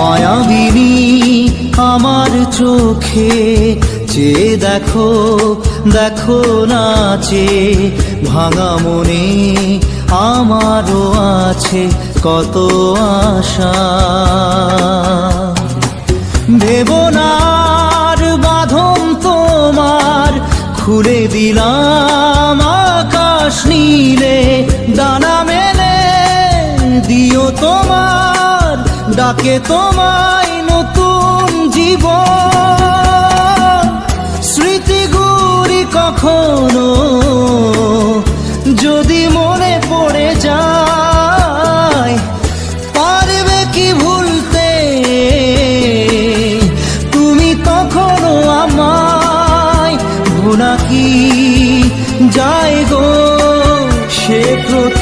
মায়াবিনী আমার চোখে চেয়ে দেখো দেখো নাচে, ভাঙা মনে আমারও আছে কত আশা। দেবনার বাঁধন তোমার, খুলে দিলাম আকাশ নীলে ডানা মেলে দিও তোমার। ডাকে তোমায় নতুন জীবন। স্মৃতিগুলি কখনো যদি মনে পড়ে যায়, পারবে কি ভুলতে? তুমি তখনও আমায় ভুলা কি যায় গো? সে প্রতি